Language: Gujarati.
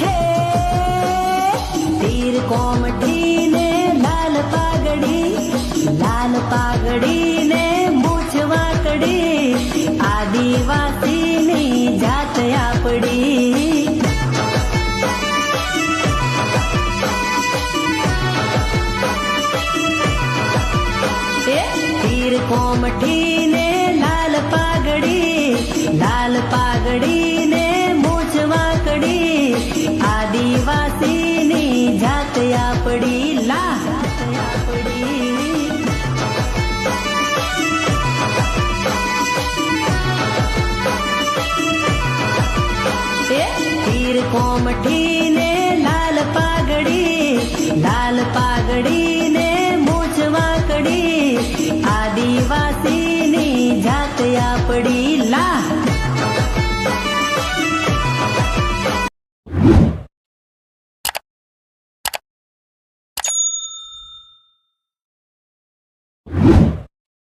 હે તીર કોમઠી ને લાલ પાઘડી લાલ પાઘડી મૂછ વાકડી આદિવાસીની તીર કોમઠી ને લાલ પાઘડી લાલ પાઘડી ને મૂછ વાકડી આદિવાસીની જાત આપડી લા કોમઠી ને લાલ you.